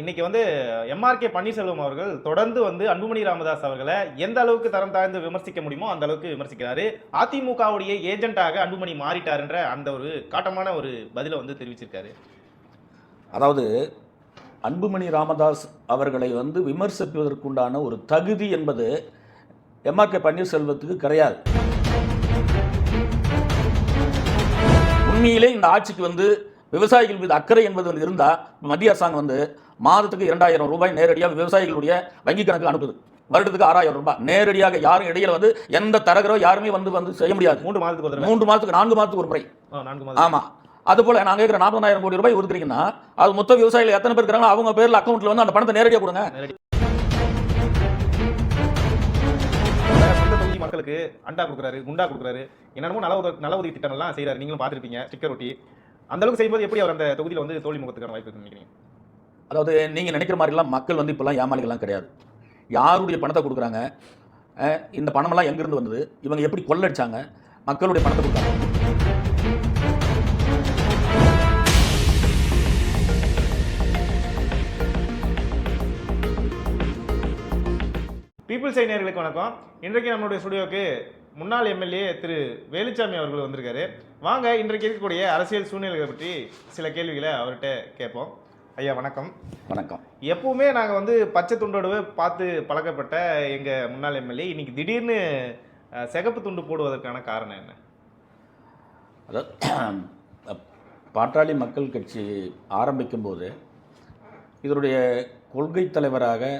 இன்னைக்கு வந்து எம்ஆர்கே பன்னீர்செல்வம் அவர்கள் தொடர்ந்து வந்து அன்புமணி ராமதாஸ் அவர்களை எந்த அளவுக்கு தரம் தாழ்ந்து விமர்சிக்க முடியுமோ அந்த அளவுக்கு விமர்சிக்கிறாரு. அதிமுகவுடைய ஏஜென்ட்டாக அன்புமணி மாறிட்டாருன்ற அந்த ஒரு காட்டமான ஒரு பதிலை வந்து தெரிவிச்சிருக்காரு. அதாவது அன்புமணி ராமதாஸ் அவர்களை வந்து விமர்சிப்பதற்குண்டான ஒரு தகுதி என்பது எம்ஆர்கே பன்னீர்செல்வத்துக்கு கிடையாது. உண்மையிலே இந்த ஆட்சிக்கு வந்து விவசாயிகள் மீது அக்கறை என்பது இருந்தால் மத்திய அரசாங்கம் வந்து மாதத்துக்கு இரண்டாயிரம் ரூபாய் நேரடியாக விவசாயிகளுடைய வங்கி கணக்கு அனுப்புது. வருடத்துக்கு ஆறாயிரம் ரூபாய். நேரடியாக யாரும் இடையில வந்து எந்த தரகரோ யாருமே வந்து வந்து செய்ய முடியாது. மூன்று மாதத்துக்கு ஒரு மூன்று மாதத்துக்கு நான்கு மாதத்துக்கு ஒரு முறை. ஆமா. அது போல நாங்க கேட்குற நாற்பதாயிரம் கோடி ரூபாய் ஒதுக்குறீங்கன்னா அது மொத்த விவசாயிகள் எத்தனை பேர் இருக்கிறாங்களோ அவங்க பேர்ல அக்கௌண்ட்ல வந்து அந்த பணத்தை நேரடியாக கொடுங்க. மக்களுக்கு அண்டா கொடுக்குறாரு குண்டா கொடுக்குறாரு. என்னென்னமோ நல உதவி நல உதவி திட்டங்கள்லாம் செய்றாரு. நீங்களும் பார்த்திருப்பீங்க ஸ்டிக்கர் ஒட்டி. அந்த அளவுக்கு செய்யும்போது எப்படி அவர் அந்த தொகுதியில் வந்து தோல்வி முகத்துக்கான வாய்ப்பு இருக்குன்னு நினைக்கிறீங்க? அதாவது நீங்கள் நினைக்கிற மாதிரிலாம் மக்கள் வந்து இப்போல்லாம் ஏமாளிகள்லாம் கிடையாது. யாருடைய பணத்தை கொடுக்குறாங்க? இந்த பணமெல்லாம் எங்கேருந்து வந்தது? இவங்க எப்படி கொள்ளடிச்சாங்க? மக்களுடைய பணத்தை கொடுத்தாங்க. பீப்புள்ஸ் நேயர்களுக்கு வணக்கம். இன்றைக்கு நம்மளுடைய ஸ்டுடியோக்கு முன்னாள் எம்எல்ஏ திரு வேலுச்சாமி அவர்கள் வந்திருக்காரு. வாங்க இன்றைக்கு இருக்கக்கூடிய அரசியல் சூழ்நிலைகளை பற்றி சில கேள்விகளை அவர்கிட்ட கேட்போம். ஐயா வணக்கம். வணக்கம். எப்பவுமே நாங்கள் வந்து பச்சை துண்டோடவே பார்த்து பழக்கப்பட்ட எங்கள் முன்னாள் எம்எல்ஏ இன்னைக்கு திடீர்னு சிகப்பு துண்டு போடுவதற்கான காரணம் என்ன? அதாவது பாட்டாளி மக்கள் கட்சி ஆரம்பிக்கும்போது இதனுடைய கொள்கை தலைவராக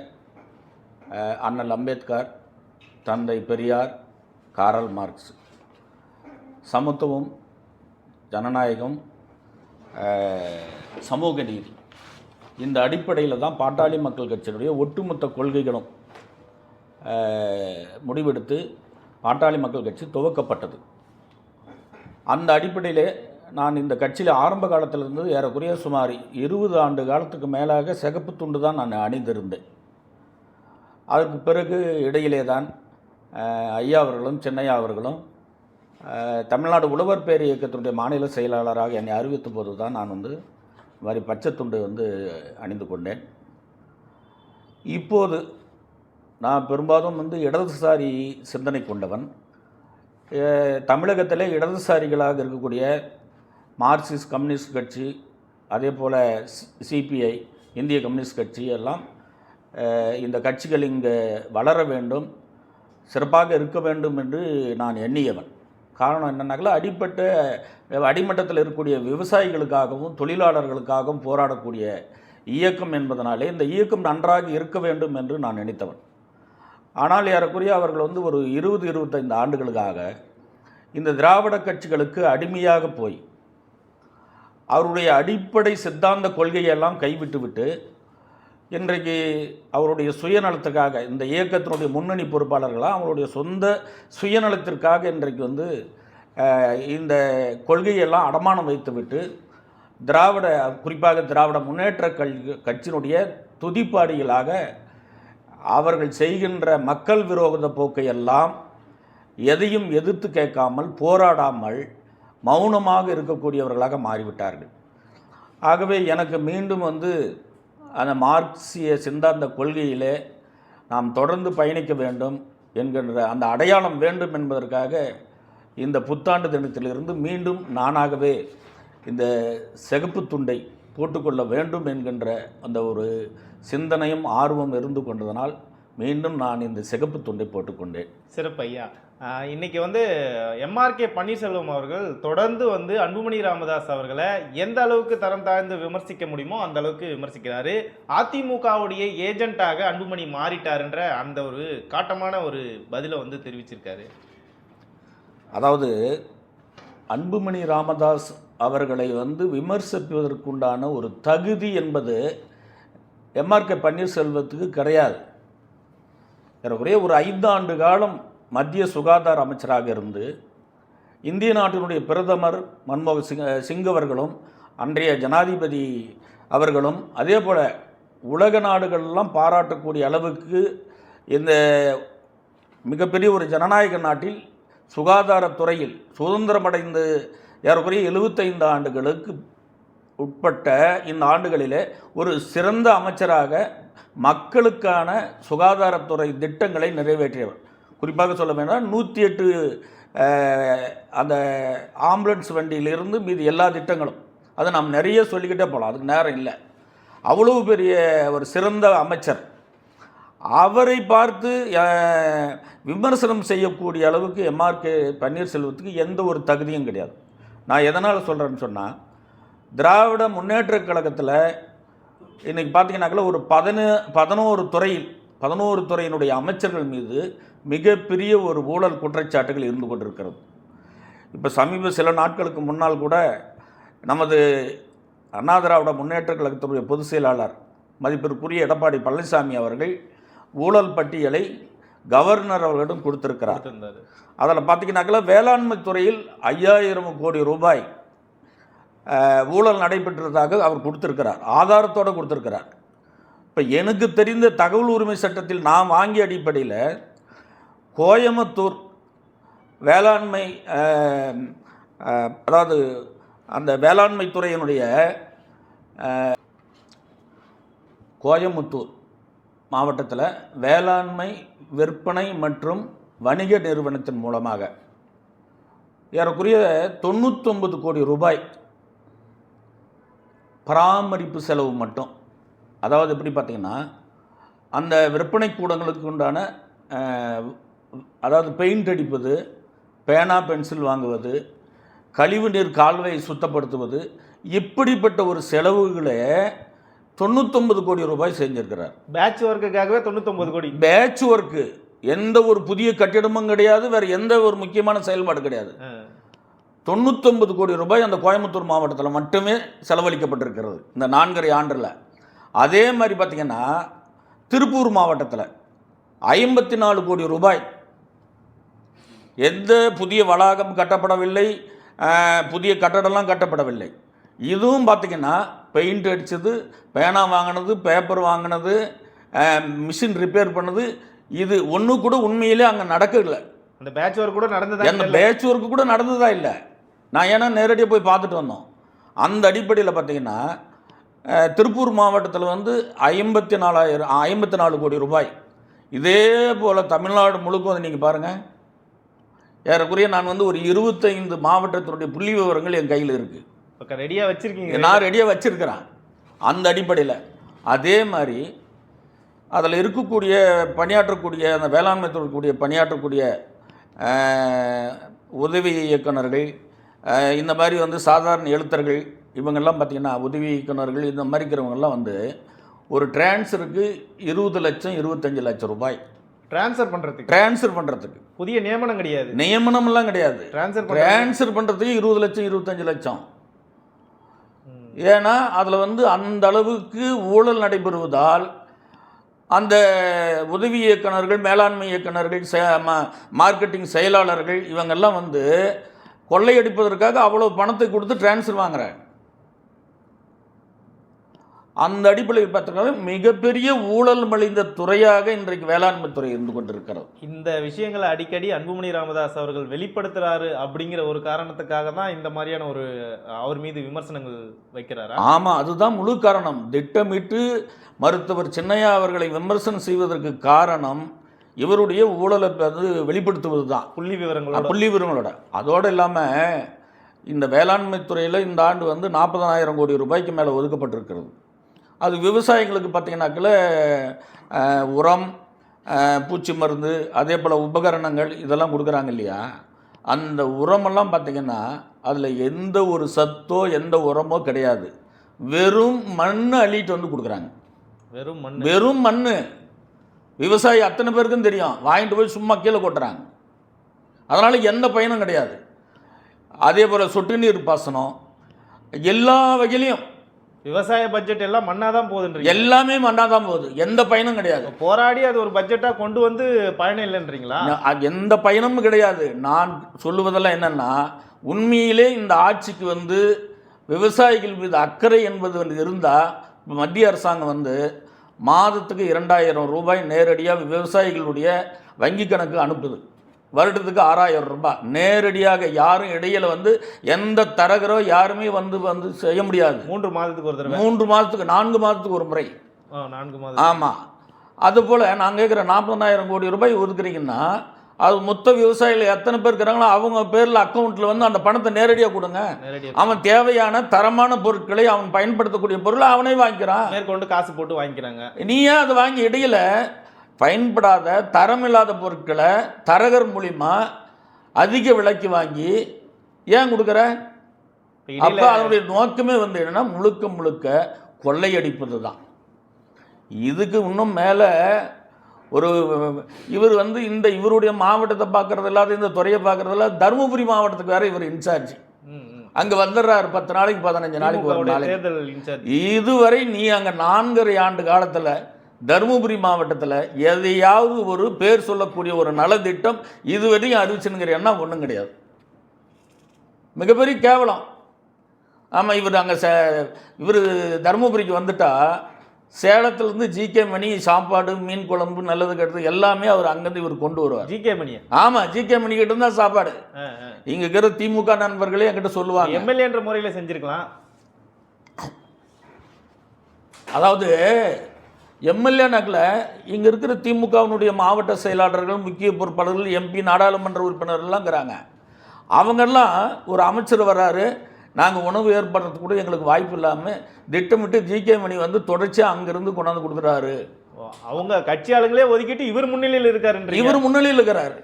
அண்ணல் அம்பேத்கர் தந்தை பெரியார் காரல் மார்க்ஸ். சமத்துவம் ஜனநாயகம் சமூக நீதி. இந்த அடிப்படையில் தான் பாட்டாளி மக்கள் கட்சியினுடைய ஒட்டுமொத்த கொள்கைகளும் முடிவெடுத்து பாட்டாளி மக்கள் கட்சி துவக்கப்பட்டது. அந்த அடிப்படையிலே நான் இந்த கட்சியில் ஆரம்ப காலத்திலிருந்து ஏறக்குறைய சுமார் இருபது ஆண்டு காலத்துக்கு மேலாக சிகப்பு துண்டு தான் நான் அணிந்திருந்தேன். அதற்கு பிறகு இடையிலே தான் ஐயா அவர்களும் சென்னையா அவர்களும் தமிழ்நாடு உழவர் பேர் இயக்கத்தினுடைய மாநில செயலாளராக என்னை அறிவித்த போது தான் நான் வந்து மாதிரி பச்சை துண்டு வந்து அணிந்து கொண்டேன். இப்போது நான் பெரும்பாலும் வந்து இடதுசாரி சிந்தனை கொண்டவன். தமிழகத்தில் தமிழகத்திலே இடதுசாரிகளாக இருக்கக்கூடிய மார்க்சிஸ்ட் கம்யூனிஸ்ட் கட்சி அதே போல் சிபிஐ இந்திய கம்யூனிஸ்ட் கட்சி எல்லாம் இந்த கட்சிகள் இங்கே வளர வேண்டும் சிறப்பாக இருக்க வேண்டும் என்று நான் எண்ணியவன். காரணம் என்னென்னாக்கா அடிப்பட்ட அடிமட்டத்தில் இருக்கக்கூடிய விவசாயிகளுக்காகவும் தொழிலாளர்களுக்காகவும் போராடக்கூடிய இயக்கம் என்பதனாலே இந்த இயக்கம் நன்றாக இருக்க வேண்டும் என்று நான் நினைத்தவன். ஆனால் ஏறக்குறைய அவர்கள் வந்து ஒரு இருபது இருபத்தைந்து ஆண்டுகளுக்காக இந்த திராவிட கட்சிகளுக்கு அடிமையாக போய் அவருடைய அடிப்படை சித்தாந்த கொள்கையெல்லாம் கைவிட்டுவிட்டு இன்றைக்கு அவருடைய சுயநலத்துக்காக இந்த இயக்கத்தினுடைய முன்னணி பொறுப்பாளர்களாக அவருடைய சொந்த சுயநலத்திற்காக இன்றைக்கு வந்து இந்த கொள்கையெல்லாம் அடமானம் வைத்துவிட்டு திராவிட குறிப்பாக திராவிட முன்னேற்ற கல் கட்சியினுடைய துதிப்பாடிகளாக அவர்கள் செய்கின்ற மக்கள் விரோத போக்கையெல்லாம் எதையும் எதிர்த்து கேட்காமல் போராடாமல் மௌனமாக இருக்கக்கூடியவர்களாக மாறிவிட்டார்கள். ஆகவே எனக்கு மீண்டும் வந்து அந்த மார்க்சிய சிந்தாந்த கொள்கையிலே நாம் தொடர்ந்து பயணிக்க வேண்டும் என்கின்ற அந்த அடையாளம் வேண்டும் என்பதற்காக இந்த புத்தாண்டு தினத்திலிருந்து மீண்டும் நானாகவே இந்த சிகப்பு துண்டை போட்டுக்கொள்ள வேண்டும் என்கின்ற அந்த ஒரு சிந்தனையும் ஆர்வம் இருந்து கொண்டதனால் மீண்டும் நான் இந்த சிகப்பு துண்டை போட்டுக்கொண்டேன். சிறப்பு ஐயா. ஆஹ் இன்னைக்கு வந்து எம்ஆர்கே பன்னீர்செல்வம் அவர்கள் தொடர்ந்து வந்து அன்புமணி ராமதாஸ் அவர்களை எந்த அளவுக்கு தரம் தாழ்ந்து விமர்சிக்க முடியுமோ அந்த அளவுக்கு விமர்சிக்கிறாரு. அதிமுகவுடைய ஏஜென்ட்டாக அன்புமணி மாறிட்டாருன்ற அந்த ஒரு காட்டமான ஒரு பதிலை வந்து தெரிவிச்சிருக்காரு. அதாவது அன்புமணி ராமதாஸ் அவர்களை வந்து விமர்சிப்பதற்குண்டான ஒரு தகுதி என்பது எம்ஆர்கே பன்னீர்செல்வத்துக்கு கிடையாது. ஏறக்குறைய ஒரு ஐந்தாண்டு காலம் மத்திய சுகாதார அமைச்சராக இருந்து இந்திய நாட்டினுடைய பிரதமர் மன்மோகன் சிங் சிங் அவர்களும் அன்றைய ஜனாதிபதி அவர்களும் அதே போல் உலக நாடுகள்லாம் பாராட்டக்கூடிய அளவுக்கு இந்த மிகப்பெரிய ஒரு ஜனநாயக நாட்டில் சுகாதாரத்துறையில் சுதந்திரமடைந்து ஏறக்குறைய எழுபத்தைந்து ஆண்டுகளுக்கு உட்பட்ட இந்த ஆண்டுகளிலே ஒரு சிறந்த அமைச்சராக மக்களுக்கான சுகாதாரத்துறை திட்டங்களை நிறைவேற்றியவர். குறிப்பாக சொல்ல வேண்டாம் நூற்றி எட்டு அந்த ஆம்புலன்ஸ் வண்டியிலிருந்து மீதி எல்லா திட்டங்களும். அதை நாம் நிறைய சொல்லிக்கிட்டே போகலாம். அதுக்கு நேரம் இல்லை. அவ்வளவு பெரிய ஒரு சிறந்த அமைச்சர். அவரை பார்த்து விமர்சனம் செய்யக்கூடிய அளவுக்கு எம்ஆர்கே பன்னீர்செல்வத்துக்கு எந்த ஒரு தகுதியும் கிடையாது. நான் எதனால் சொல்கிறேன்னு சொன்னால் திராவிட முன்னேற்றக் கழகத்தில் இன்றைக்கி பார்த்தீங்கன்னாக்கா ஒரு பதின பதினோரு துறையில் பதினோரு துறையினுடைய அமைச்சர்கள் மீது மிகப்பெரிய ஒரு ஊழல் குற்றச்சாட்டுகள் இருந்து கொண்டிருக்கிறது. இப்போ சமீப சில நாட்களுக்கு முன்னால் கூட நமது அண்ணா திராவிட முன்னேற்றக் கழகத்தினுடைய பொதுச் செயலாளர் மதிப்பிற்குரிய எடப்பாடி பழனிசாமி அவர்கள் ஊழல் பட்டியலை கவர்னர் அவர்களிடம் கொடுத்திருக்கிறார். அதில் பார்த்தீங்கன்னாக்கா வேளாண்மை துறையில் ஐயாயிரம் கோடி ரூபாய் ஊழல் நடைபெற்றதாக அவர் கொடுத்துருக்கிறார். ஆதாரத்தோடு கொடுத்துருக்கிறார். இப்போ எனக்கு தெரிந்த தகவல் உரிமை சட்டத்தில் நான் வாங்கிய அடிப்படையில் கோயம்புத்தூர் வேளாண்மை அதாவது அந்த வேளாண்மை துறையினுடைய கோயம்புத்தூர் மாவட்டத்தில் வேளாண்மை விற்பனை மற்றும் வணிக நிறுவனத்தின் மூலமாக ஏறக்குறைய தொண்ணூத்தொம்பது கோடி ரூபாய் பராமரிப்பு செலவு மட்டும். அதாவது எப்படி பார்த்தீங்கன்னா அந்த விற்பனை கூடங்களுக்கு உண்டான அதாவது பெயிண்ட் அடிப்பது பேனா பென்சில் வாங்குவது கழிவுநீர் கால்வாயை சுத்தப்படுத்துவது இப்படிப்பட்ட ஒரு செலவுகளை தொண்ணூத்தொம்பது கோடி ரூபாய் செஞ்சிருக்கிறார். பேட்ச் ஒர்க்குக்காகவே தொண்ணூத்தொன்பது கோடி. பேட்ச் ஒர்க்கு எந்த ஒரு புதிய கட்டிடமும் கிடையாது வேறு எந்த ஒரு முக்கியமான செயல்பாடு கிடையாது. தொண்ணூத்தொன்பது கோடி ரூபாய் அந்த கோயம்புத்தூர் மாவட்டத்தில் மட்டுமே செலவழிக்கப்பட்டிருக்கிறது இந்த நான்கரை ஆண்டில். அதே மாதிரி பார்த்திங்கன்னா திருப்பூர் மாவட்டத்தில் ஐம்பத்தி நாலு கோடி ரூபாய். எந்த புதிய வளாகம் கட்டப்படவில்லை புதிய கட்டடம்லாம் கட்டப்படவில்லை. இதுவும் பார்த்திங்கன்னா பெயிண்ட் அடித்தது பேனா வாங்கினது பேப்பர் வாங்கினது மிஷின் ரிப்பேர் பண்ணது. இது ஒன்று கூட உண்மையிலே அங்கே நடக்கல அந்த பேட்ச் ஒர்க் கூட நடந்ததா எந்த பேட்ச் ஒர்க்கு கூட நடந்ததா இல்லை. நான் ஏன்னா நேரடியாக போய் பார்த்துட்டு வந்தோம். அந்த அடிப்படையில் பார்த்தீங்கன்னா திருப்பூர் மாவட்டத்தில் வந்து ஐம்பத்தி நாலாயிரம் ஐம்பத்தி நாலு கோடி ரூபாய். இதே போல் தமிழ்நாடு முழுக்க வந்து நீங்கள் பாருங்கள் ஏறக்குறைய நான் வந்து ஒரு இருபத்தைந்து மாவட்டத்தினுடைய புள்ளி விவரங்கள் என் கையில் இருக்குது இப்போ ரெடியா வச்சிருக்கீங்க. நான் ரெடியாக வச்சுருக்கிறேன். அந்த அடிப்படையில். அதே மாதிரி அதில் இருக்கக்கூடிய பணியாற்றக்கூடிய அந்த வேளாண்மை தொழிற்கூடிய பணியாற்றக்கூடிய உதவி இயக்குனர்கள் அஹ், இந்த மாதிரி வந்து சாதாரண எழுத்தர்கள் இவங்கெல்லாம் பார்த்திங்கன்னா உதவி இயக்குனர்கள் இந்த மாதிரி இருக்கிறவங்கெல்லாம் வந்து ஒரு டிரான்ஸ்ஃபருக்கு இருபது லட்சம் இருபத்தஞ்சு லட்சம் ரூபாய். ட்ரான்ஸ்ஃபர் பண்றதுக்கு. டிரான்ஸ்ஃபர் பண்ணுறதுக்கு புதிய நியமனம் கிடையாது. நியமனம்லாம் கிடையாது. ட்ரான்ஸ்ஃபர் டிரான்ஸ்ஃபர் பண்ணுறதுக்கு இருபது லட்சம் இருபத்தஞ்சு லட்சம். ஏன்னா அதில் வந்து அந்த அளவுக்கு ஊழல் நடைபெறுவதால் அந்த உதவி இயக்குனர்கள் மேலாண்மை ம- மார்க்கெட்டிங் செயலாளர்கள் இவங்கெல்லாம் வந்து கொள்ளையடிப்பதற்காக அவ்வளோ பணத்தை கொடுத்து டிரான்ஸ்ஃபர் வாங்குறாங்க அந்த அடிப்படையில் பார்த்தீங்கன்னா மிகப்பெரிய ஊழல் மலிந்த துறையாக இன்றைக்கு வேளாண்மை துறை இருந்து கொண்டிருக்கிறது. இந்த விஷயங்களை அடிக்கடி அன்புமணி ராமதாஸ் அவர்கள் வெளிப்படுத்துறாரு அப்படிங்கிற ஒரு காரணத்துக்காக தான் இந்த மாதிரியான ஒரு அவர் மீது விமர்சனங்கள் வைக்கிறாரா? ஆமாம் அதுதான் முழு காரணம். திட்டமிட்டு மருத்துவர் சின்னையா அவர்களை விமர்சனம் செய்வதற்கு காரணம் இவருடைய ஊழலை அது வெளிப்படுத்துவது தான் புள்ளி விவரங்களோட. புள்ளி விவரங்களோட. அதோடு இல்லாமல் இந்த வேளாண்மை துறையில் இந்த ஆண்டு வந்து நாற்பதனாயிரம் கோடி ரூபாய்க்கு மேலே ஒதுக்கப்பட்டிருக்கிறது. அது விவசாயிகளுக்கு பார்த்தீங்கன்னாக்கில் அஹ், உரம் பூச்சி மருந்து அதே போல் உபகரணங்கள் இதெல்லாம் கொடுக்குறாங்க இல்லையா? அந்த உரமெல்லாம் பார்த்தீங்கன்னா அதில் எந்த ஒரு சத்தோ எந்த உரமோ கிடையாது. வெறும் மண் அள்ளிட்டு வந்து கொடுக்குறாங்க. வெறும் மண் வெறும் மண் விவசாயி அத்தனை பேருக்கும் தெரியும். வாங்கிட்டு போய் சும்மா கீழே கொட்டுறாங்க. அதனால் எந்த பயனும் கிடையாது. அதே போல் சொட்டு நீர் பாசனம் எல்லா வகையிலையும். விவசாய பட்ஜெட் எல்லாம் மண்ணா தான் போகுதுன்றீங்க. எல்லாமே மண்ணாக தான் போகுது. எந்த பயனும் கிடையாது. போராடி அது ஒரு பட்ஜெட்டா கொண்டு வந்து பயணம் இல்லைன்றீங்களா? எந்த பயனும் கிடையாது. நான் சொல்லுவதெல்லாம் என்னன்னா உண்மையிலே இந்த ஆட்சிக்கு வந்து விவசாயிகள் மீது அக்கறை என்பது இருந்தால் மத்திய அரசாங்கம் வந்து மாதத்துக்கு இரண்டாயிரம் ரூபாய் நேரடியாக விவசாயிகளுடைய வங்கி கணக்கு அனுப்புது. வருடத்துக்கு ஆறாயிரம் ரூபாய். நேரடியாக யாரும் இடையில வந்து எந்த தரகரோ யாருமே வந்து வந்து செய்ய முடியாது. மூன்று மாதத்துக்கு ஒரு தடவை. மூன்று மாதத்துக்கு நான்கு மாதத்துக்கு ஒரு முறை. நான்கு மாதம் ஆமாம் அதுபோல் நான் கேட்குற நாற்பதாயிரம் கோடி ரூபாய் ஒதுக்குறீங்கன்னா அது மொத்த விவசாயிகள் எத்தனை பேர் இருக்கிறாங்களோ அவங்க பேரில் அக்கௌண்ட்டில் வந்து அந்த பணத்தை நேரடியாக கொடுங்க. அவன் தேவையான தரமான பொருட்களை அவன் பயன்படுத்தக்கூடிய பொருளை அவனே வாங்கிக்கிறான் மேற்கொண்டு காசு போட்டு வாங்கிக்கிறாங்க. நீ ஏன் அதை வாங்கி இடையில பயன்படாத தரமில்லாத பொருட்களை தரகர் மூலிமா அதிக விலைக்கு வாங்கி ஏன் கொடுக்குற? அப்போ அதனுடைய நோக்கமே வந்து என்னன்னா முழுக்க முழுக்க கொள்ளையடிப்பது தான் இதுக்கு இன்னும் மேலே ஒரு இவர் வந்து இந்த இவருடைய மாவட்டத்தை பார்க்கறது இல்லாத இந்த துறையை பார்க்கறது இல்லாத தருமபுரி மாவட்டத்துக்கு வேற இவர் இன்சார்ஜ். அங்கே வந்துடுறாரு பத்து நாளைக்கு பதினஞ்சு நாளைக்கு ஒரு நாளைக்கு. இதுவரை நீ அங்கே நான்கரை ஆண்டு காலத்தில் தருமபுரி மாவட்டத்தில் எதையாவது ஒரு பேர் சொல்லக்கூடிய ஒரு நலத்திட்டம் இதுவரையும் அறிவிச்சுனுங்கிறியன்னா ஒன்றும் கிடையாது. மிகப்பெரிய கேவலம். ஆமாம் இவர் அங்கே சே இவர் தருமபுரிக்கு வந்துட்டா சேலத்துலேருந்து ஜிகே மணி சாப்பாடு மீன் குழம்பு நல்லது கெட்டது எல்லாமே அவர் அங்கேருந்து இவர் கொண்டு வருவார். ஜி கே மணியா? ஆமாம் ஜிகே மணி கிட்ட தான் சாப்பாடு. இங்கே இருக்கிற திமுக நண்பர்களே என்கிட்ட சொல்லுவாங்க. எம்எல்ஏன்ற முறையில செஞ்சிருக்கலாம். அதாவது எம்எல்ஏ நகல இங்கே இருக்கிற திமுகவினுடைய மாவட்ட செயலாளர்கள் முக்கிய பொறுப்பாளர்கள் எம்பி நாடாளுமன்ற உறுப்பினர்கள்லாம் இருக்கிறாங்க. அவங்கெல்லாம் ஒரு அமைச்சர் வராரு நாங்கள் உணவு ஏற்படுறதுக்கு கூட எங்களுக்கு வாய்ப்பு இல்லாமல் திட்டமிட்டு ஜிகே மணி வந்து தொடர்ச்சியாக அங்கேருந்து கொண்டாந்து கொடுக்குறாரு அவங்க கட்சி ஆளுங்களே ஒதுக்கிட்டு இவர் முன்னிலையில் இருக்காருன்றீங்க. இவர் முன்னிலையில் இருக்கிறார்.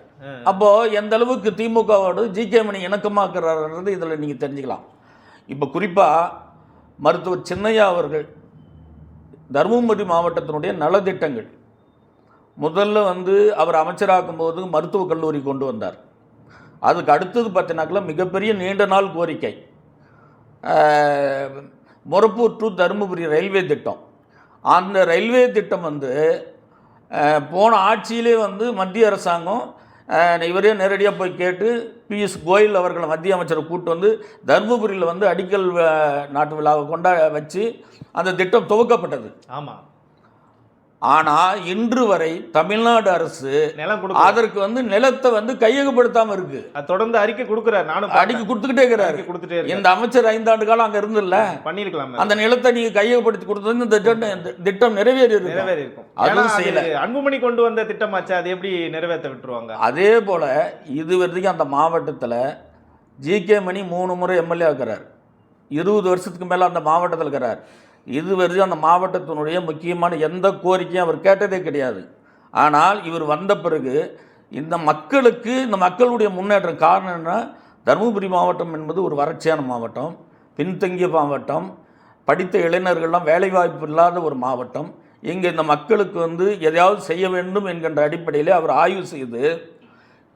அப்போ எந்த அளவுக்கு திமுகவோடு ஜிகே மணி இணக்கமாக்குறாருன்றது இதில் நீங்கள் தெரிஞ்சுக்கலாம். இப்போ குறிப்பாக மருத்துவர் சின்னையா அவர்கள் தருமபுரி மாவட்டத்தினுடைய நலத்திட்டங்கள். முதல்ல வந்து அவர் அமைச்சராக்கும் போது மருத்துவக் கல்லூரி கொண்டு வந்தார். அதுக்கு அடுத்தது பார்த்தீங்கன்னாக்கா மிகப்பெரிய நீண்ட நாள் கோரிக்கை. மொரப்பூர் டு தருமபுரி ரயில்வே திட்டம். அந்த ரயில்வே திட்டம் வந்து போன ஆட்சியிலே வந்து மத்திய அரசாங்கம் இவரே நேரடியாக போய் கேட்டு பியூஷ் கோயல் அவர்களை மத்திய அமைச்சரை கூட்டு வந்து தருமபுரியில் வந்து அடிக்கல் நாட்டு விழாவை கொண்டா வச்சு அந்த திட்டம் துவக்கப்பட்டது. ஆமாம் ஆனால் இன்று வரை தமிழ்நாடு அரசு நிலம் அதற்கு வந்து நிலத்தை வந்து கையகப்படுத்தாமல் இருக்கு. அது தொடர்ந்து அறிக்கை கொடுக்குறாரு நானும் அடிக்கி கொடுத்துக்கிட்டே இருக்கிறாரு. அறிக்கை கொடுத்துட்டே இந்த அமைச்சர் ஐந்தாண்டு காலம் அங்கே இருந்தில்ல? பண்ணிருக்கலாம் அந்த நிலத்தை நீங்க கையகப்படுத்தி கொடுத்தது இந்த திட்டம் திட்டம் நிறைவேறி நிறைவேறி இருக்கும். அதுவும் செய்யல. அன்புமணி கொண்டு வந்த திட்டமாச்சு அது எப்படி நிறைவேற்ற விட்டுருவாங்க? அதே போல இது வரைக்கும் அந்த மாவட்டத்தில் ஜிகே மணி மூணு முறை எம்எல்ஏ இருக்கிறார் இருபது வருஷத்துக்கு மேலே அந்த மாவட்டத்தில் இருக்கிறார் இதுவரையும் அந்த மாவட்டத்தினுடைய முக்கியமான எந்த கோரிக்கையும் அவர் கேட்டதே கிடையாது. ஆனால் இவர் வந்த பிறகு இந்த மக்களுக்கு இந்த மக்களுடைய முன்னேற்றம் காரணம் என்ன? தருமபுரி மாவட்டம் என்பது ஒரு வறட்சியான மாவட்டம் பின்தங்கிய மாவட்டம் படித்த இளைஞர்கள்லாம் வேலைவாய்ப்பு இல்லாத ஒரு மாவட்டம். இங்கே இந்த மக்களுக்கு வந்து எதையாவது செய்ய வேண்டும் என்கின்ற அடிப்படையில் அவர் ஆய்வு செய்து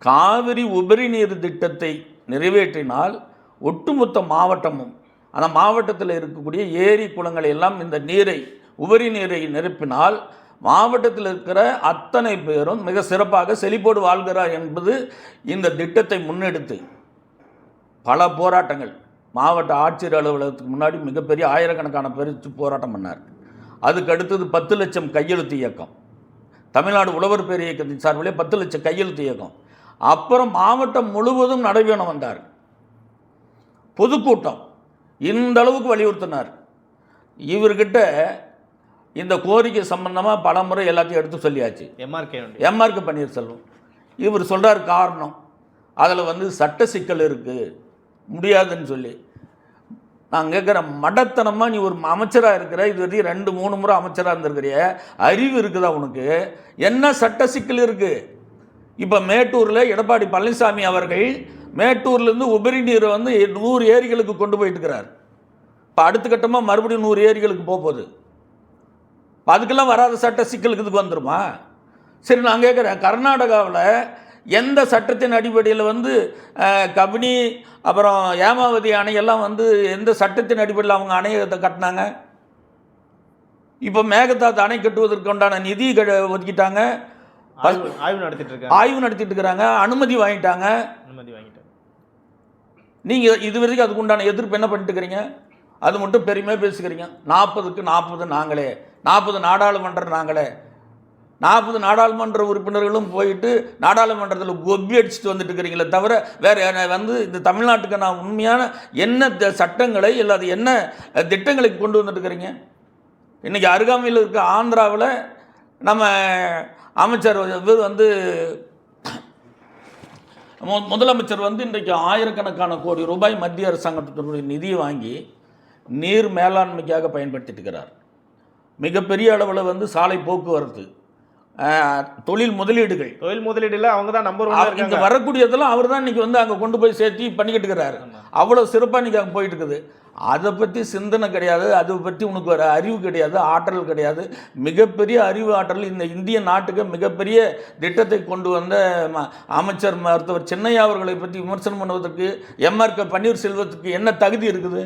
காவிரி உபரி நீர் திட்டத்தை நிறைவேற்றினால் ஒட்டுமொத்த மாவட்டமும் அந்த மாவட்டத்தில் இருக்கக்கூடிய ஏரி குளங்களை எல்லாம் இந்த நீரை உபரி நீரை நிரப்பினால் மாவட்டத்தில் இருக்கிற அத்தனை பேரும் மிக சிறப்பாக செழிப்போடு வாழ்கிறார் என்பது இந்த திட்டத்தை முன்னெடுத்து பல போராட்டங்கள். மாவட்ட ஆட்சியர் அலுவலகத்துக்கு முன்னாடி மிகப்பெரிய ஆயிரக்கணக்கான பேர் போராட்டம் பண்ணார். அதுக்கு அடுத்தது பத்து லட்சம் கையெழுத்து இயக்கம். தமிழ்நாடு உழவர் பேர் இயக்கத்தின் சார்பிலே பத்து லட்சம் கையெழுத்து இயக்கம். அப்புறம் மாவட்டம் முழுவதும் நடைபெணம் வந்தார். பொதுக்கூட்டம். இந்த அளவுக்கு வலியுறுத்தினார். இவர்கிட்ட இந்த கோரிக்கை சம்பந்தமாக பல முறை எல்லாத்தையும் எடுத்து சொல்லியாச்சு. MRK MRK Panneerselvam. இவர் சொல்கிறார் காரணம். அதில் வந்து சட்ட சிக்கல் இருக்குது முடியாதுன்னு சொல்லி. நான் கேட்குறேன் மடத்தனமாக நீ ஒரு அமைச்சராக இருக்கிற இது வரைக்கும் ரெண்டு மூணு முறை அமைச்சராக இருந்திருக்கிறிய அறிவு இருக்குதா உனக்கு? என்ன சட்ட சிக்கல் இருக்குது இப்போ மேட்டூரில் எடப்பாடி பழனிசாமி அவர்கள் மேட்டூர்லேருந்து உபரி நீரை வந்து நூறு ஏரிகளுக்கு கொண்டு போயிட்டு இருக்கிறார் இப்போ அடுத்த கட்டமாக மறுபடியும் நூறு ஏரிகளுக்கு போக போகுது. அதுக்கெல்லாம் வராத சட்ட சிக்கலுக்கு இதுக்கு வந்துருமா? சரி நான் கேட்குறேன் கர்நாடகாவில் எந்த சட்டத்தின் அடிப்படையில் வந்து கபினி அப்புறம் ஏமாவதி அணையெல்லாம் வந்து எந்த சட்டத்தின் அடிப்படையில் அவங்க அணையை கட்டினாங்க? இப்போ மேகதாது அணை கட்டுவதற்கு உண்டான நிதி க- ஒதுக்கிட்டாங்க. ஆய்வு ஆய்வு நடத்திட்டு இருக்காங்க. ஆய்வு நடத்திட்டு இருக்கிறாங்க அனுமதி வாங்கிட்டாங்க. அனுமதி வாங்கிட்டாங்க. நீங்கள் இது வரைக்கும் அதுக்கு உண்டான எதிர்ப்பு என்ன பண்ணிட்டு இருக்கிறீங்க அது மட்டும் பெருமையாக பேசுகிறீங்க நாற்பதுக்கு நாற்பது நாங்களே. நாற்பது நாடாளுமன்றம் நாங்களே. நாற்பது நாடாளுமன்ற உறுப்பினர்களும் போயிட்டு நாடாளுமன்றத்தில் கொப்பி அடிச்சுட்டு வந்துட்டு இருக்கிறீங்களே தவிர வேறு வந்து இந்த தமிழ்நாட்டுக்கு நான் உண்மையான என்ன த- சட்டங்களை இல்லாத என்ன திட்டங்களை கொண்டு வந்துட்டுருக்கிறீங்க? இன்றைக்கி அருகாமையில் இருக்க ஆந்திராவில் நம்ம அமைச்சர் வந்து முதலமைச்சர் வந்து இன்றைக்கு ஆயிரக்கணக்கான கோடி ரூபாய் மத்திய அரசாங்கத்தினுடைய நிதியை வாங்கி நீர் மேலாண்மைக்காக பயன்படுத்திட்டு இருக்கிறார் மிகப்பெரிய அளவில் வந்து சாலை போக்குவரத்து தொழில் முதலீடுகள். தொழில் முதலீடுல அவங்க தான் நம்பர் ஒன்னா இங்கே வரக்கூடியதெல்லாம் அவர் தான் இன்றைக்கி வந்து அங்கே கொண்டு போய் சேர்த்து பண்ணிக்கிட்டு இருக்கிறாரு. அவ்வளோ சிறப்பாக இன்றைக்கி அங்கே போயிட்டு இருக்குது அதை பற்றி சிந்தனை கிடையாது அதை பற்றி உனக்கு ஒரு அறிவு கிடையாது ஆற்றல் கிடையாது. மிகப்பெரிய அறிவு ஆற்றல் இந்த இந்திய நாட்டுக்கு மிகப்பெரிய திட்டத்தை கொண்டு வந்த ம- அமைச்சர் மருத்துவர் சென்னையா அவர்களை பற்றி விமர்சனம் பண்ணுவதற்கு எம்ஆர் பன்னீர் பன்னீர்செல்வத்துக்கு என்ன தகுதி இருக்குது?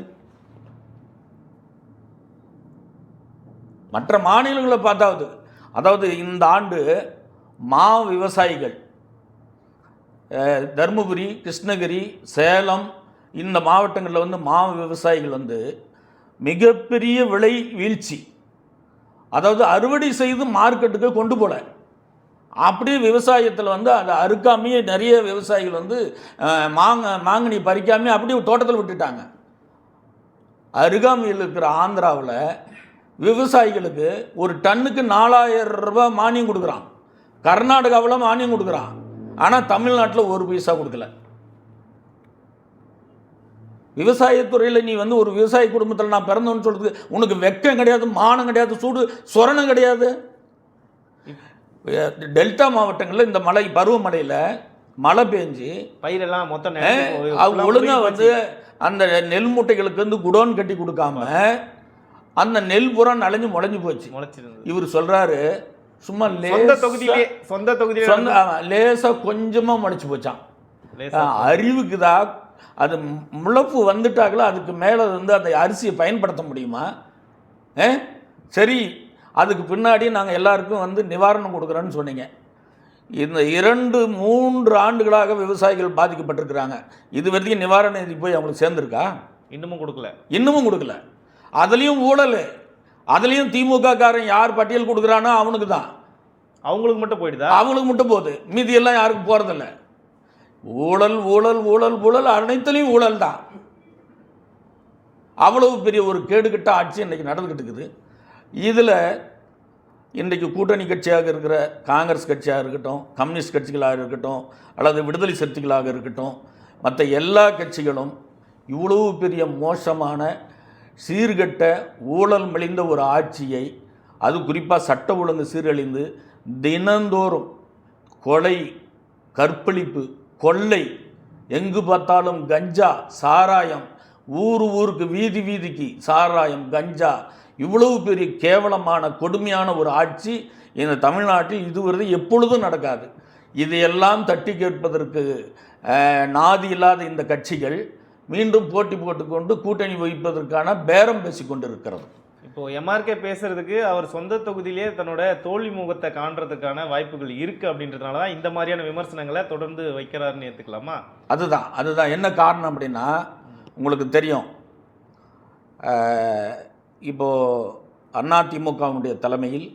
மற்ற மாநிலங்களை பார்த்தாவது அதாவது இந்த ஆண்டு மா விவசாயிகள் தருமபுரி கிருஷ்ணகிரி சேலம் இந்த மாவட்டங்களில் வந்து மா விவசாயிகள் வந்து மிகப்பெரிய விலை வீழ்ச்சி. அதாவது அறுவடை செய்து மார்க்கெட்டுக்கு கொண்டு போல. அப்படியே விவசாயத்தில் வந்து அதை அறுக்காமையே நிறைய விவசாயிகள் வந்து மாங்க மாங்கனி பறிக்காமே அப்படியே தோட்டத்தில் விட்டுட்டாங்க. அருகாமையில் இருக்கிற ஆந்திராவில் விவசாயிகளுக்கு ஒரு டன்னுக்கு நாலாயிரம் ரூபாய் மானியம் கொடுக்குறான். கர்நாடகாவில் மானியம் கொடுக்குறான். ஆனால் தமிழ்நாட்டில் ஒரு பைசா கொடுக்கல. விவசாயத்துறையில் நீ வந்து ஒரு விவசாய குடும்பத்தில் நான் பிறந்தவன்னு சொல்றதுக்கு உனக்கு வெக்கம் கிடையாது மானம் கிடையாது சூடு சொரணம் கிடையாது டெல்டா மாவட்டங்களில் இந்த மழை பருவமழையில் மழை பெஞ்சு பயிரெல்லாம் மொத்தம் அவங்க full ஆ ஒழுங்கா முழுகி வந்து அந்த நெல் மூட்டைகளுக்கு வந்து குடோன் கட்டி கொடுக்காம அந்த நெல் பூரா நனைஞ்சு முளைஞ்சு போச்சு. முளைச்சிருந்தது இவர் சொல்றாரு சும்மா சொந்த லேசா- தொகுதியிலே சொந்த தொகுதியிலே சொந்த ஆமா, லேசா கொஞ்சமா முளைச்சு போச்சான் லேசா. அது முளைப்பு வந்துட்டாங்களோ அதுக்கு மேலே வந்து அந்த அரிசியை பயன்படுத்த முடியுமா? ஏ? சரி அதுக்கு பின்னாடி நாங்கள் எல்லாருக்கும் வந்து நிவாரணம் கொடுக்குறோன்னு சொன்னீங்க. இந்த இரண்டு மூன்று ஆண்டுகளாக விவசாயிகள் பாதிக்கப்பட்டிருக்கிறாங்க. இது வரைக்கும் நிவாரண நிதி போய் அவங்களுக்கு சேர்ந்துருக்கா? இன்னமும் கொடுக்கல. இன்னமும் கொடுக்கல. அதுலேயும் ஊழல். அதுலேயும் திமுக காரன் யார் பட்டியல் கொடுக்குறானோ அவனுக்கு தான். அவங்களுக்கு மட்டும் போயிடுதா? அவங்களுக்கு மட்டும் போகுது. மீதி எல்லாம் யாருக்கும் போகிறதில்ல ஊழல் ஊழல் ஊழல் ஊழல் அனைத்துலேயும் ஊழல் தான். அவ்வளவு பெரிய ஒரு கேடுகட்ட ஆட்சி இன்றைக்கி நடந்துக்கிட்டு இருக்குது. இதில் இன்றைக்கு கூட்டணி கட்சியாக இருக்கிற காங்கிரஸ் கட்சியாக இருக்கட்டும் கம்யூனிஸ்ட் கட்சிகளாக இருக்கட்டும் அல்லது விடுதலை சக்திகளாக இருக்கட்டும் மற்ற எல்லா கட்சிகளும் இவ்வளவு பெரிய மோசமான சீர்கெட்ட ஊழல் மலிந்த ஒரு ஆட்சியை அது குறிப்பாக சட்ட ஒழுங்கு சீரழிந்து தினந்தோறும் கொலை கற்பழிப்பு கொள்ளை எங்கு பார்த்தாலும் கஞ்சா சாராயம் ஊர் ஊருக்கு வீதி வீதிக்கு சாராயம் கஞ்சா. இவ்வளவு பெரிய கேவலமான கொடுமையான ஒரு ஆட்சி இந்த தமிழ்நாட்டில் இதுவரை எப்பொழுதும் நடக்காது. இதையெல்லாம் தட்டி கேட்பதற்கு நாதி இல்லாத இந்த கட்சிகள் மீண்டும் போட்டி போட்டுக்கொண்டு கூட்டணி வைப்பதற்கான பேரம் பேசிக்கொண்டிருக்கிறது. இப்போது இப்போ எம்ஆர்கே பேசுறதுக்கு அவர் சொந்த தொகுதியிலே தன்னோட தோல்வி முகத்தை காண்றதுக்கான வாய்ப்புகள் இருக்கு அப்படின்றதுனால தான் இந்த மாதிரியான விமர்சனங்களை தொடர்ந்து வைக்கிறாருன்னு ஏற்றுக்கலாமா அதுதான் அதுதான். என்ன காரணம் அப்படின்னா உங்களுக்கு தெரியும். அஹ், இப்போ அதிமுகவினுடைய தலைமையில்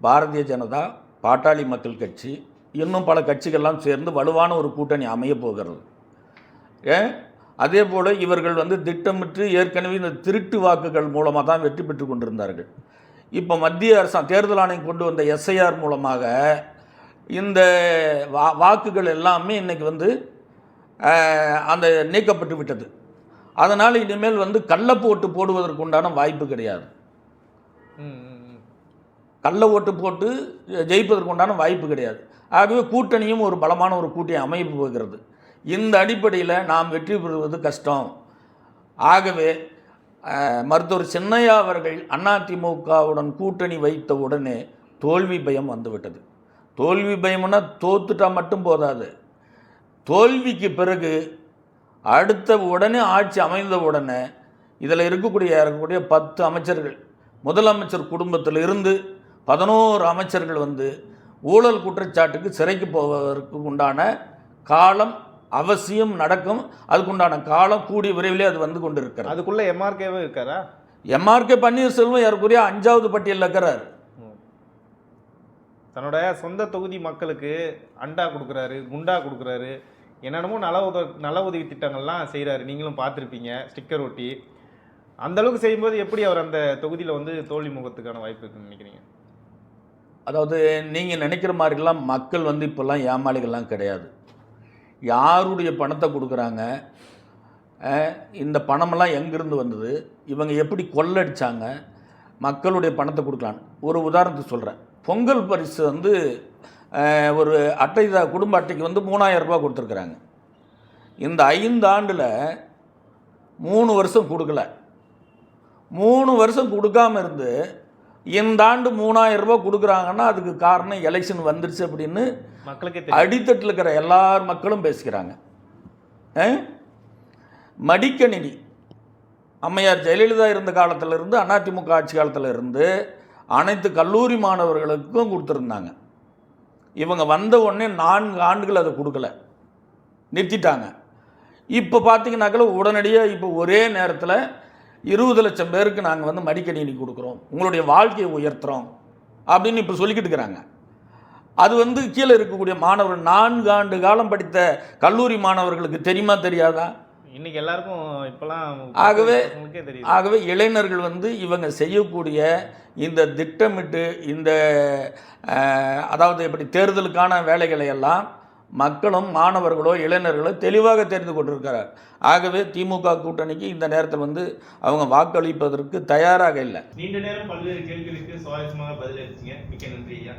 பாரதிய ஜனதா பாட்டாளி மக்கள் கட்சி இன்னும் பல கட்சிகள்லாம் சேர்ந்து வலுவான ஒரு கூட்டணி அமையப் போகிறது. ஏன்? அதே போல் இவர்கள் வந்து திட்டமிட்டு ஏற்கனவே இந்த திருட்டு வாக்குகள் மூலமாக தான் வெற்றி பெற்று கொண்டிருந்தார்கள். இப்போ மத்திய அரசாங்க தேர்தல் ஆணையம் கொண்டு வந்த எஸ்ஐஆர் மூலமாக இந்த வா வாக்குகள் எல்லாமே இன்றைக்கி வந்து அந்த நீக்கப்பட்டு விட்டது. அதனால் இனிமேல் வந்து கள்ள ஓட்டு போடுவதற்கு உண்டான வாய்ப்பு கிடையாது. கள்ள ஓட்டு போட்டு ஜெயிப்பதற்கு உண்டான வாய்ப்பு கிடையாது. ஆகவே கூட்டணியும் ஒரு பலமான ஒரு கூட்டணி அமைப்பு போகிறது. இந்த அடிப்படையில் நாம் வெற்றி பெறுவது கஷ்டம். ஆகவே மருத்துவர் சின்னையா அவர்கள் அதிமுகவுடன் கூட்டணி வைத்த உடனே தோல்வி பயம் வந்துவிட்டது. தோல்வி பயம்னா தோத்துட்டா மட்டும் போதாது. தோல்விக்கு பிறகு அடுத்த உடனே ஆட்சி அமைந்த உடனே இதில் இருக்கக்கூடிய இருக்கக்கூடிய பத்து அமைச்சர்கள் முதலமைச்சர் குடும்பத்தில் இருந்து பதினோரு அமைச்சர்கள் வந்து ஊழல் குற்றச்சாட்டுக்கு சிறைக்கு போவதற்கு உண்டான காலம் அவசியம் நடக்கும். அதுக்குண்டான காலம் கூடிய விரைவிலே அது வந்து கொண்டிருக்கிறது. அதுக்குள்ள எம்ஆர்கேவும் இருக்காரா? எம்ஆர்கே பன்னீர்செல்வம் ஏறக்குறைய அஞ்சாவது பட்டியலில் இருக்கிறார். ம். தன்னோட சொந்த தொகுதி மக்களுக்கு அண்டா கொடுக்குறாரு குண்டா கொடுக்குறாரு என்னென்னமோ நல உத நல உதவி திட்டங்கள்லாம் செய்கிறாரு. நீங்களும் பார்த்துருப்பீங்க ஸ்டிக்கர் ஒட்டி. அந்த அளவுக்கு செய்யும்போது எப்படி அவர் அந்த தொகுதியில் வந்து தோல்வி முகத்துக்கான வாய்ப்பு இருக்குன்னு நினைக்கிறீங்க? அதாவது நீங்கள் நினைக்கிற மாதிரிலாம் மக்கள் வந்து இப்போல்லாம் ஏமாளிகள்லாம் கிடையாது. யாருடைய பணத்தை கொடுக்குறாங்க? இந்த பணமெல்லாம் எங்கேருந்து வந்தது? இவங்க எப்படி கொள்ளடிச்சாங்க? மக்களுடைய பணத்தை கொடுக்கலான்னு ஒரு உதாரணத்துக்கு சொல்கிறேன் பொங்கல் பரிசு வந்து ஒரு அட்டை குடும்ப அட்டைக்கு வந்து மூணாயிரம் ரூபா கொடுத்துருக்குறாங்க. இந்த ஐந்து ஆண்டில் மூணு வருஷம் கொடுக்கல. மூணு வருஷம் கொடுக்காம இருந்து இந்த ஆண்டு மூணாயிரம் ரூபா கொடுக்குறாங்கன்னா அதுக்கு காரணம் எலெக்ஷன் வந்துருச்சு அப்படின்னு மக்களுக்கு அடித்தட்டில் இருக்கிற எல்லார் மக்களும் பேசிக்கிறாங்க. மடிக்கணினி. அம்மையார் ஜெயலலிதா இருந்த காலத்திலிருந்து அதிமுக ஆட்சி காலத்தில் இருந்து அனைத்து கல்லூரி மாணவர்களுக்கும் கொடுத்துருந்தாங்க. இவங்க வந்த உடனே நான்கு ஆண்டுகள் அதை கொடுக்கல. நிறுத்திட்டாங்க. இப்போ பார்த்தீங்கன்னாக்கல உடனடியாக இப்போ ஒரே நேரத்தில் இருபது லட்சம் பேருக்கு நாங்கள் வந்து மடிக்கணினி கொடுக்குறோம். உங்களுடைய வாழ்க்கையை உயர்த்துறோம். அப்படின்னு இப்போ சொல்லிக்கிட்டு இருக்கிறாங்க. அது வந்து கீழே இருக்கக்கூடிய மாணவர்கள் நான்கு ஆண்டு காலம் படித்த கல்லூரி மாணவர்களுக்கு தெரியுமா தெரியாதா? இன்னைக்கு எல்லாருக்கும் இப்பெல்லாம் ஆகவே- ஆகவே இளைஞர்கள் வந்து இவங்க செய்யக்கூடிய இந்த திட்டமிட்டு இந்த அதாவது எப்படி தேர்தலுக்கான வேலைகளை எல்லாம் மக்களும் மாணவர்களோ இளைஞர்களோ தெளிவாக தெரிந்து கொண்டிருக்கிறார். ஆகவே திமுக கூட்டணிக்கு இந்த நேரத்தில் வந்து அவங்க வாக்களிப்பதற்கு தயாராக இல்லை. நீண்ட நேரம் பல்வேறு கேள்விகளுக்கு சுவாரஸ்யமாக பதிலளிச்சீங்க மிக்க நன்றி ஐயா.